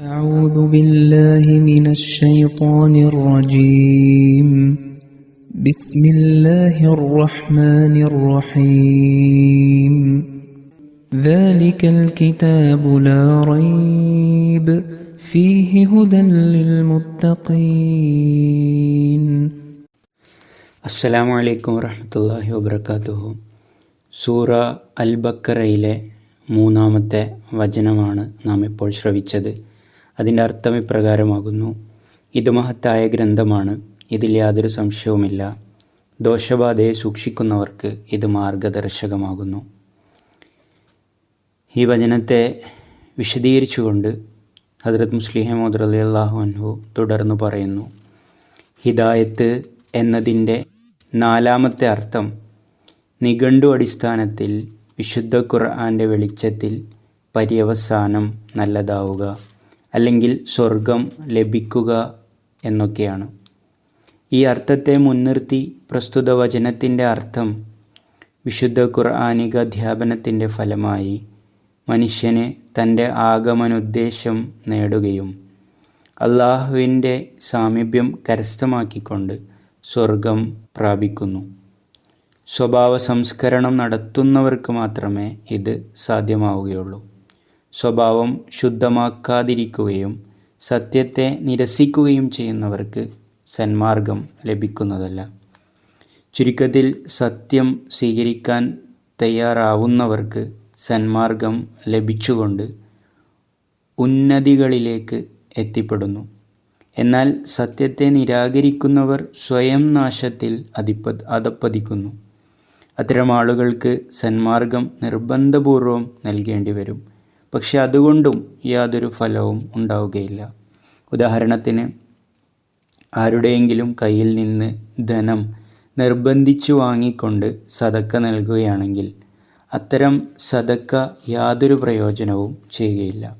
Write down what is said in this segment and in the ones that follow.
أعوذ بالله من الشيطان الرجيم بسم الله الرحمن الرحيم ذلك الكتاب لا ريب فيه هدى للمتقين അസ്സലാമു അലൈക്കും വറഹമത്തല്ലാഹി വബർക്കാത്തുഹു സൂറ അൽ ബക്കറയിലെ മൂന്നാമത്തെ വചനമാണ് നാം ഇപ്പോൾ ശ്രവിച്ചത് അതിന്റെ അർത്ഥം ഇപ്രകാരമാകുന്നു. ഇത് മഹത്തായ ഗ്രന്ഥമാണ്. ഇതിൽ യാതൊരു സംശയവുമില്ല. ദോഷബാധയെ സൂക്ഷിക്കുന്നവർക്ക് ഇത് മാർഗദർശകമാകുന്നു. ഈ വചനത്തെ വിശദീകരിച്ചുകൊണ്ട് ഹജ്രത് മുസ്ലിഹമോദ് അലി തുടർന്ന് പറയുന്നു ഹിദായത്ത് എന്നതിന്റെ നാലാമത്തെ അർത്ഥം നിഘണ്ടു അടിസ്ഥാനത്തിൽ വിശുദ്ധ ഖുർആാന്റെ വെളിച്ചത്തിൽ പര്യവസാനം നല്ലതാവുക. അല്ലെങ്കിൽ സ്വർഗം ലഭിക്കുക എന്നൊക്കെയാണ്. ഈ അർത്ഥത്തെ മുൻനിർത്തി പ്രസ്തുത വചനത്തിന്റെ അർത്ഥം വിശുദ്ധ ഖുർആാനിക അധ്യാപനത്തിന്റെ ഫലമായി മനുഷ്യന് തന്റെ ആഗമനുദ്ദേശം നേടുകയും അള്ളാഹുവിന്റെ സാമീപ്യം കരസ്ഥമാക്കിക്കൊണ്ട് സ്വർഗം പ്രാപിക്കുന്നു. സ്വഭാവ സംസ്കരണം നടത്തുന്നവർക്ക് മാത്രമേ ഇത് സാധ്യമാവുകയുള്ളൂ. സ്വഭാവം ശുദ്ധമാക്കാതിരിക്കുകയും സത്യത്തെ നിരസിക്കുകയും ചെയ്യുന്നവർക്ക് സന്മാർഗം ലഭിക്കുന്നതല്ല. ചുരുക്കത്തിൽ സത്യം സ്വീകരിക്കാൻ തയ്യാറാവുന്നവർക്ക് സന്മാർഗം ലഭിച്ചുകൊണ്ട് ഉന്നതികളിലേക്ക് എത്തിപ്പെടുന്നു. എന്നാൽ സത്യത്തെ നിരാകരിക്കുന്നവർ സ്വയം നാശത്തിൽ അധിപ അധപ്പതിക്കുന്നു. അത്തരം ആളുകൾക്ക് സന്മാർഗം നിർബന്ധപൂർവം നൽകേണ്ടി വരും പക്ഷെ അതുകൊണ്ടും യാതൊരു ഫലവും ഉണ്ടാവുകയില്ല. ഉദാഹരണത്തിന് ആരുടെയെങ്കിലും കയ്യിൽ നിന്ന് ധനം നിർബന്ധിച്ചു വാങ്ങിക്കൊണ്ട് സതക്ക നൽകുകയാണെങ്കിൽ അത്തരം സതക്ക യാതൊരു പ്രയോജനവും ചെയ്യുകയില്ല.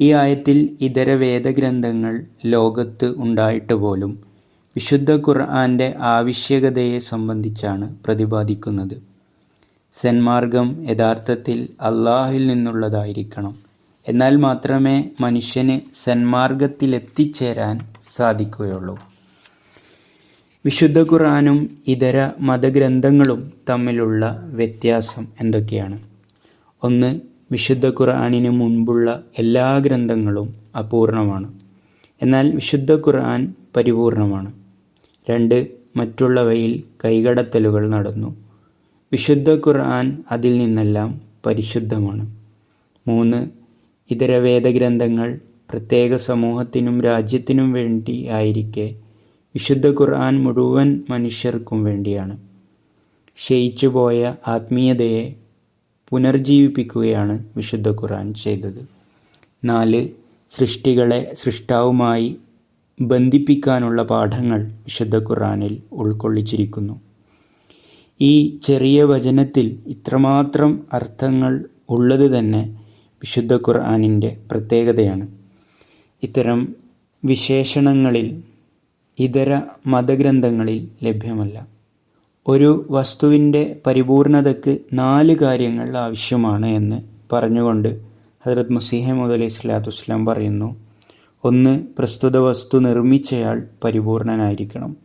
ഈ ആയത്തിൽ ഇതര വേദഗ്രന്ഥങ്ങൾ ലോകത്ത് ഉണ്ടായിട്ട് പോലും വിശുദ്ധ ഖുർആാന്റെ ആവശ്യകതയെ സംബന്ധിച്ചാണ് പ്രതിപാദിക്കുന്നത്. സന്മാർഗം യഥാർത്ഥത്തിൽ അള്ളാഹുവിൽ നിന്നുള്ളതായിരിക്കണം. എന്നാൽ മാത്രമേ മനുഷ്യന് സന്മാർഗത്തിലെത്തിച്ചേരാൻ സാധിക്കുകയുള്ളൂ. വിശുദ്ധ ഖുറാനും ഇതര മതഗ്രന്ഥങ്ങളും തമ്മിലുള്ള വ്യത്യാസം എന്തൊക്കെയാണ്? ഒന്ന് വിശുദ്ധ ഖുർആനിന് മുൻപുള്ള എല്ലാ ഗ്രന്ഥങ്ങളും അപൂർണമാണ്. എന്നാൽ വിശുദ്ധ ഖുർആൻ പരിപൂർണമാണ്. രണ്ട് മറ്റുള്ളവയിൽ കൈകടത്തലുകൾ നടന്നു. വിശുദ്ധ ഖുർആൻ അതിൽ നിന്നെല്ലാം പരിശുദ്ധമാണ്. മൂന്ന് ഇതര വേദഗ്രന്ഥങ്ങൾ പ്രത്യേക സമൂഹത്തിനും രാജ്യത്തിനും വേണ്ടി ആയിരിക്കെ വിശുദ്ധ ഖുർആൻ മുഴുവൻ മനുഷ്യർക്കും വേണ്ടിയാണ്. ക്ഷയിച്ചുപോയ ആത്മീയതയെ പുനർജീവിപ്പിക്കുകയാണ് വിശുദ്ധ ഖുർആൻ ചെയ്തത്. നാല് സൃഷ്ടികളെ സൃഷ്ടാവുമായി ബന്ധിപ്പിക്കാനുള്ള പാഠങ്ങൾ വിശുദ്ധ ഖുർആനിൽ ഉൾക്കൊള്ളിച്ചിരിക്കുന്നു. ഈ ചെറിയ വചനത്തിൽ ഇത്രമാത്രം അർത്ഥങ്ങൾ ഉള്ളത് തന്നെ വിശുദ്ധ ഖുർആാനിന്റെ പ്രത്യേകതയാണ്. ഇത്തരം വിശേഷണങ്ങളിൽ ഇതര മതഗ്രന്ഥങ്ങളിൽ ലഭ്യമല്ല. ഒരു വസ്തുവിന്റെ പരിപൂർണതയ്ക്ക് നാല് കാര്യങ്ങൾ ആവശ്യമാണ് എന്ന് പറഞ്ഞുകൊണ്ട് ഹജറത് മുസീഹമ്മദ് അലൈഹി സ്വലാത്തു വസ്ലാം പറയുന്നു. ഒന്ന് പ്രസ്തുത വസ്തു നിർമ്മിച്ചയാൾ പരിപൂർണനായിരിക്കണം.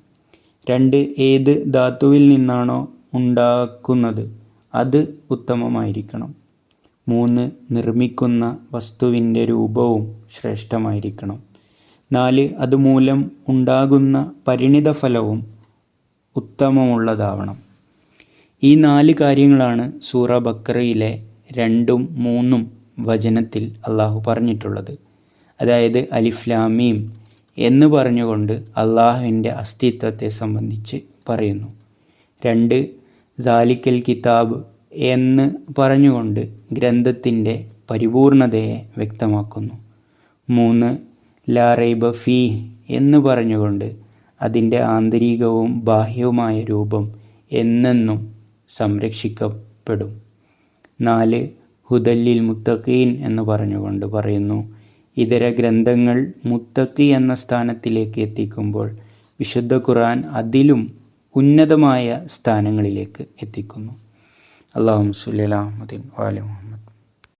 രണ്ട് ഏത് ധാതുവിൽ നിന്നാണോ ഉണ്ടാക്കുന്നത് അത് ഉത്തമമായിരിക്കണം. മൂന്ന് നിർമ്മിക്കുന്ന വസ്തുവിന്റെ രൂപവും ശ്രേഷ്ഠമായിരിക്കണം. നാല് അതുമൂലം ഉണ്ടാകുന്ന പരിണിത ഫലവും ഉത്തമമുള്ളതാവണം. ഈ നാല് കാര്യങ്ങളാണ് സൂറ ബക്കറയിലെ രണ്ടും മൂന്നും വചനത്തിൽ അള്ളാഹു പറഞ്ഞിട്ടുള്ളത്. അതായത് അലിഫ്ലാമീം എന്ന് പറഞ്ഞുകൊണ്ട് അള്ളാഹുവിന്റെ അസ്തിത്വത്തെ സംബന്ധിച്ച് പറയുന്നു. രണ്ട് ജാലിക്കൽ കിതാബ് എന്ന് പറഞ്ഞുകൊണ്ട് ഗ്രന്ഥത്തിന്റെ പരിപൂർണതയെ വ്യക്തമാക്കുന്നു. മൂന്ന് ലാ റൈബ ഫീ എന്ന് പറഞ്ഞുകൊണ്ട് അതിന്റെ ആന്തരികവും ബാഹ്യവുമായ രൂപം എന്നെന്നും സംരക്ഷിക്കപ്പെടും. നാല് ഹുദല്ലിൽ മുത്തഖീൻ എന്ന് പറഞ്ഞുകൊണ്ട് പറയുന്നു ഇതര ഗ്രന്ഥങ്ങൾ മുത്തഖി എന്ന സ്ഥാനത്തിലേക്ക് എത്തിക്കുമ്പോൾ വിശുദ്ധ ഖുർആൻ അതിലും ഉന്നതമായ സ്ഥാനങ്ങളിലേക്ക് എത്തിക്കുന്നു. അള്ളാഹു സുല്ലാ മുഹമ്മദിൻ വാലി മുഹമ്മദ്.